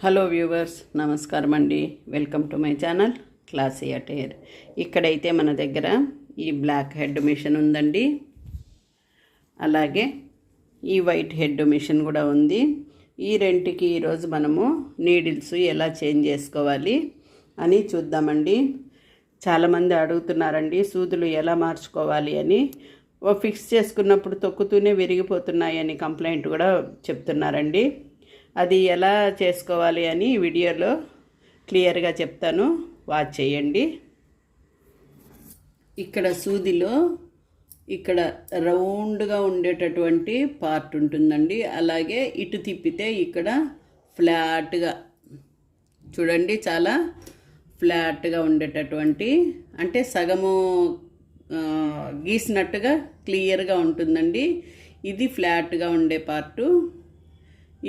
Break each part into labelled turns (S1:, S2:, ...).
S1: Hello viewers నమస్కారం అండి. Welcome to my channel classy attire. ఇక్కడైతే మన దగ్గర ఈ బ్లాక్ హెడ్ మిషన్ ఉందండి. అలాగే ఈ వైట్ హెడ్ మిషన్ కూడా ఉంది. ఈ రెంటికి ఈరోజు మనము నీడిల్స్ ఎలా చేంజ్ చేసుకోవాలి అని చూద్దామండి. చాలామంది అడుగుతున్నారండి సూదులు ఎలా మార్చుకోవాలి అని. ఓ ఫిక్స్ చేసుకున్నప్పుడు తొక్కుతూనే విరిగిపోతున్నాయని కంప్లైంట్ కూడా చెప్తున్నారండి. అది ఎలా చేసుకోవాలి అని వీడియోలో క్లియర్గా చెప్తాను. వాచ్ చేయండి. ఇక్కడ సూదిలో ఇక్కడ రౌండ్గా ఉండేటటువంటి పార్ట్ ఉంటుందండి. అలాగే ఇటు తిప్పితే ఇక్కడ ఫ్లాట్గా చూడండి చాలా ఫ్లాట్గా ఉండేటటువంటి అంటే సగము గీసినట్టుగా క్లియర్గా ఉంటుందండి. ఇది ఫ్లాట్గా ఉండే పార్టు.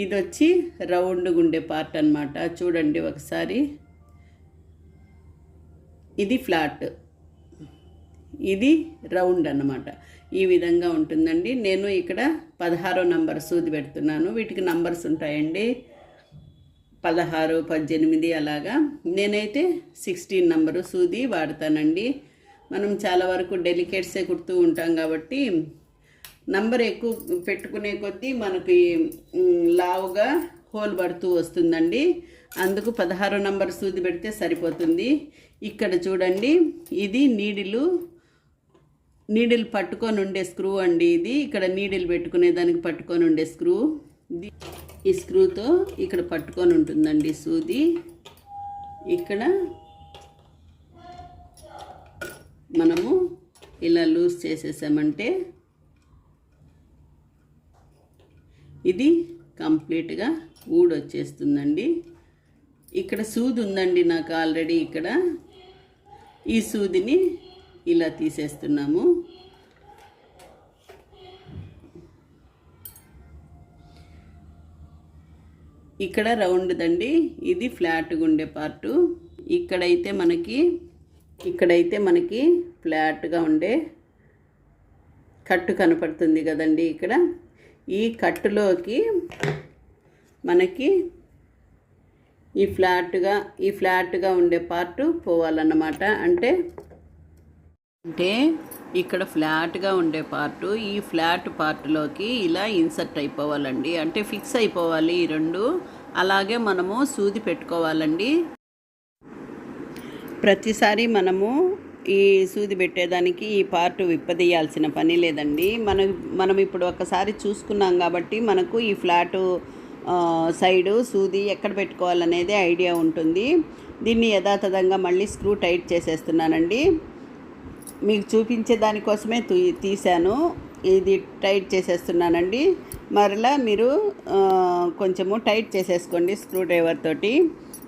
S1: ఇది వచ్చి రౌండ్గా ఉండే పార్ట్ అనమాట చూడండి ఒకసారి. ఇది ఫ్లాట్. ఇది రౌండ్ అన్నమాట. ఈ విధంగా ఉంటుందండి. నేను ఇక్కడ పదహారో నంబర్ సూది పెడుతున్నాను. వీటికి నంబర్స్ ఉంటాయండి. పదహారు పద్దెనిమిది అలాగా. నేనైతే సిక్స్టీన్ నంబరు సూది వాడతానండి. మనం చాలా వరకు డెలికేట్సే కుడుతూ ఉంటాం కాబట్టి నంబర్ ఎక్కువ పెట్టుకునే కొద్దీ మనకి లావుగా హోల్ పడుతూ వస్తుందండి. అందుకు పదహారు నంబర్ సూది పెడితే సరిపోతుంది. ఇక్కడ చూడండి ఇది నీడిలు నీడిల్ పట్టుకొని ఉండే స్క్రూ అండి ఇది. ఇక్కడ నీడిల్ పెట్టుకునే దానికి పట్టుకొని ఉండే స్క్రూ. ఈ స్క్రూతో ఇక్కడ పట్టుకొని ఉంటుందండి సూది. ఇక్కడ మనము ఇలా లూజ్ చేసేసామంటే ఇది కంప్లీట్గా ఊడొచ్చేస్తుందండి. ఇక్కడ సూది ఉందండి నాకు ఆల్రెడీ ఇక్కడ. ఈ సూదిని ఇలా తీసేస్తున్నాము. ఇక్కడ రౌండ్దండి. ఇది ఫ్లాట్గా ఉండే పార్టు. ఇక్కడైతే మనకి ఇక్కడైతే మనకి ఫ్లాట్గా ఉండే కట్టు కనపడుతుంది కదండి ఇక్కడ. ఈ కట్టులోకి మనకి ఈ ఫ్లాట్గా ఈ ఫ్లాట్గా ఉండే పార్ట్ పోవాలన్నమాట. అంటే అంటే ఇక్కడ ఫ్లాట్గా ఉండే పార్టు ఈ ఫ్లాట్ పార్ట్లోకి ఇలా ఇన్సర్ట్ అయిపోవాలండి. అంటే ఫిక్స్ అయిపోవాలి ఈ రెండు. అలాగే మనము సూది పెట్టుకోవాలండి. ప్రతిసారి మనము ఈ సూది పెట్టేదానికి ఈ పార్ట్ విప్పదీయాల్సిన పని లేదండి. మనం మనం ఇప్పుడు ఒకసారి చూసుకున్నాం కాబట్టి మనకు ఈ ఫ్లాటు సైడు సూది ఎక్కడ పెట్టుకోవాలనేది ఐడియా ఉంటుంది. దీన్ని యథాతథంగా మళ్ళీ స్క్రూ టైట్ చేసేస్తున్నానండి. మీకు చూపించే దానికోసమే తీ తీశాను. ఇది టైట్ చేసేస్తున్నానండి. మరలా మీరు కొంచెము టైట్ చేసేసుకోండి స్క్రూ డ్రైవర్ తోటి.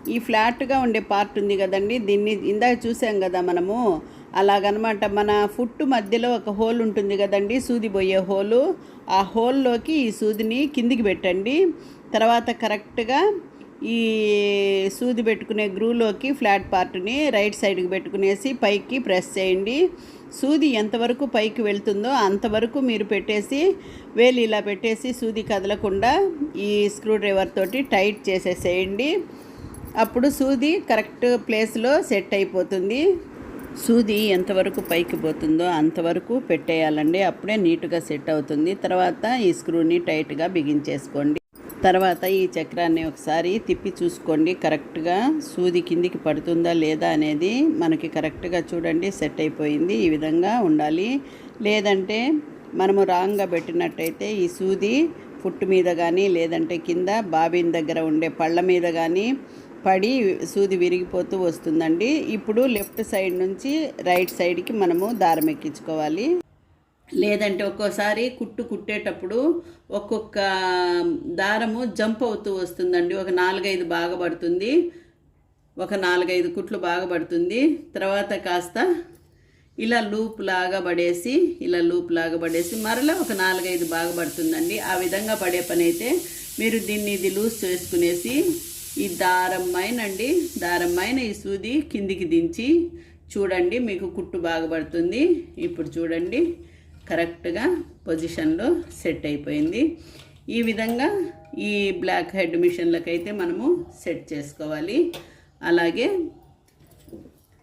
S1: ఈ ఫ్లాట్గా ఉండే పార్ట్ ఉంది కదండి. దీన్ని ఇందాక చూసాం కదా మనము. అలాగనమాట మన ఫుట్ మధ్యలో ఒక హోల్ ఉంటుంది కదండి. సూది పోయే హోలు. ఆ హోల్లోకి ఈ సూదిని కిందికి పెట్టండి. తర్వాత కరెక్ట్గా ఈ సూది పెట్టుకునే గ్రూలోకి ఫ్లాట్ పార్ట్ని రైట్ సైడ్కి పెట్టుకునేసి పైకి ప్రెస్ చేయండి. సూది ఎంతవరకు పైకి వెళ్తుందో అంతవరకు మీరు పెట్టేసి వేలు ఇలా పెట్టేసి సూది కదలకుండా ఈ స్క్రూ డ్రైవర్ తోటి టైట్ చేసేసేయండి. అప్పుడు సూది కరెక్ట్ ప్లేస్లో సెట్ అయిపోతుంది. సూది ఎంతవరకు పైకి పోతుందో అంతవరకు పెట్టేయాలండి. అప్పుడే నీట్గా సెట్ అవుతుంది. తర్వాత ఈ స్క్రూని టైట్గా బిగించేసుకోండి తర్వాత ఈ చక్రాన్ని ఒకసారి తిప్పి చూసుకోండి. కరెక్ట్గా సూది కిందికి పడుతుందా లేదా అనేది మనకి కరెక్ట్గా చూడండి. సెట్ అయిపోయింది. ఈ విధంగా ఉండాలి. లేదంటే మనము రాంగ్గా పెట్టినట్టయితే ఈ సూది ఫుట్ మీద కానీ లేదంటే కింద బాబిన్ దగ్గర ఉండే పళ్ళ మీద కానీ పడి సూది విరిగిపోతూ వస్తుందండి. ఇప్పుడు లెఫ్ట్ సైడ్ నుంచి రైట్ సైడ్కి మనము దారం ఎక్కించుకోవాలి. లేదంటే ఒక్కోసారి కుట్టు కుట్టేటప్పుడు ఒక్కొక్క దారము జంప్ అవుతూ వస్తుందండి. ఒక నాలుగైదు బాగా పడుతుంది. ఒక నాలుగైదు కుట్లు బాగా పడుతుంది. తర్వాత కాస్త ఇలా లూప్ లాగా పడేసి ఇలా లూప్ లాగా పడేసి మరలా ఒక నాలుగైదు బాగా పడుతుందండి. ఆ విధంగా పడే పని అయితే మీరు దీన్ని ఇది లూజ్ చేసుకునేసి ఈ దారం మైనండి దారం మైన ఈ సూది కిందికి దించి చూడండి మీకు కుట్టు బాగా పడుతుంది. ఇప్పుడు చూడండి కరెక్ట్గా పొజిషన్లో సెట్ అయిపోయింది. ఈ విధంగా ఈ బ్లాక్ హెడ్ మిషన్లకైతే మనము సెట్ చేసుకోవాలి. అలాగే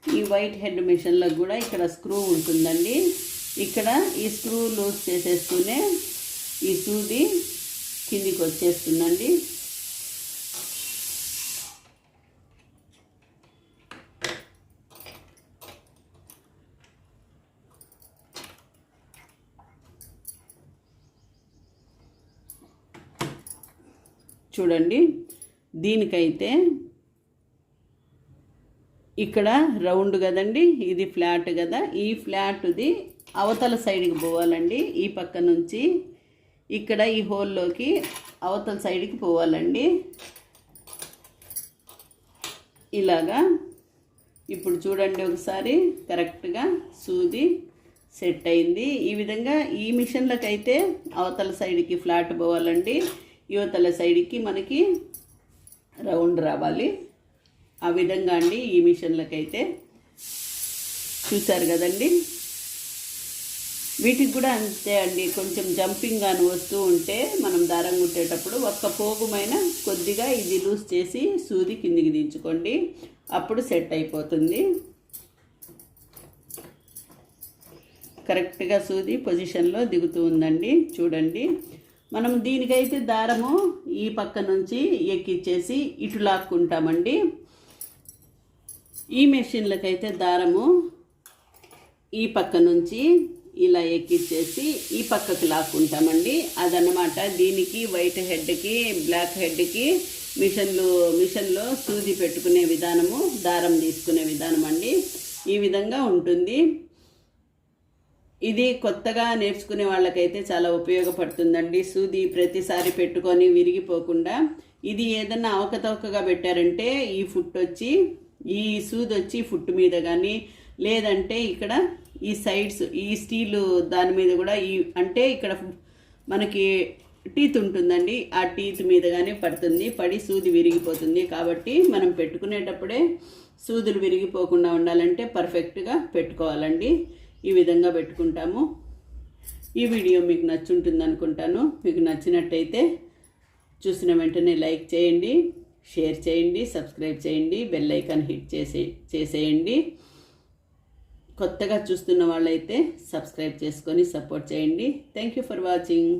S1: ఈ వైట్ హెడ్ మిషన్లకు కూడా ఇక్కడ స్క్రూ ఉంటుందండి. ఇక్కడ ఈ స్క్రూ లూజ్ చేసేస్తూనే ఈ సూది కిందికి వచ్చేస్తుందండి. చూడండి. దీనికైతే ఇక్కడ రౌండ్ కదండి ఇది ఫ్లాట్ కదా. ఈ ఫ్లాట్ది అవతల సైడ్కి పోవాలండి. ఈ పక్క నుంచి ఇక్కడ ఈ హోల్లోకి అవతల సైడ్కి పోవాలండి. ఇలాగా. ఇప్పుడు చూడండి ఒకసారి కరెక్ట్గా సూది సెట్ అయింది. ఈ విధంగా ఈ మిషన్లకైతే అవతల సైడ్కి ఫ్లాట్ పోవాలండి. యువతల సైడ్కి మనకి రౌండ్ రావాలి. ఆ విధంగా అండి ఈ మిషన్లకైతే చూసారు కదండి? వీటికి కూడా అంతే అండి. కొంచెం జంపింగ్ అని వస్తూ ఉంటే మనం దారం కుట్టేటప్పుడు ఒక్క పోగుమైన కొద్దిగా ఇది లూజ్ చేసి సూది కిందికి దించుకోండి. అప్పుడు సెట్ అయిపోతుంది. కరెక్ట్గా సూది పొజిషన్లో దిగుతూ ఉందండి. చూడండి. మనం దీనికైతే దారము ఈ పక్క నుంచి ఎక్కిచ్చేసి ఇటు లాక్కుంటామండి. ఈ మెషిన్లకైతే దారము ఈ పక్క నుంచి ఇలా ఎక్కిచ్చేసి ఈ పక్కకి లాక్కుంటామండి. అదనమాట దీనికి వైట్ హెడ్కి బ్లాక్ హెడ్కి మిషన్లు మిషన్లో సూది పెట్టుకునే విధానము దారం తీసుకునే విధానం అండి ఈ విధంగా ఉంటుంది. ఇది కొత్తగా నేర్చుకునే వాళ్ళకైతే చాలా ఉపయోగపడుతుందండి. సూది ప్రతిసారి పెట్టుకొని విరిగిపోకుండా ఇది ఏదన్నా అవకతవకగా పెట్టారంటే ఈ ఫుట్ వచ్చి ఈ సూది వచ్చి ఫుట్ మీద కానీ లేదంటే ఇక్కడ ఈ సైడ్స్ ఈ స్టీల్ దాని మీద కూడా ఈ అంటే ఇక్కడ మనకి టీత్ ఉంటుందండి. ఆ టీత్ మీద కానీ పడుతుంది. పడి సూది విరిగిపోతుంది. కాబట్టి మనం పెట్టుకునేటప్పుడే సూదులు విరిగిపోకుండా ఉండాలంటే పర్ఫెక్ట్గా పెట్టుకోవాలండి. ఈ విధంగా పెట్టుకుంటాము. ఈ వీడియో మీకు నచ్చుంటుంది అనుకుంటాను మీకు నచ్చినట్టయితే చూసిన వెంటనే లైక్ చేయండి షేర్ చేయండి సబ్స్క్రైబ్ చేయండి బెల్ ఐకాన్ హిట్ చేసే చేసేయండి. కొత్తగా చూస్తున్న వాళ్ళైతే సబ్స్క్రైబ్ చేసుకొని సపోర్ట్ చేయండి. Thank you for watching.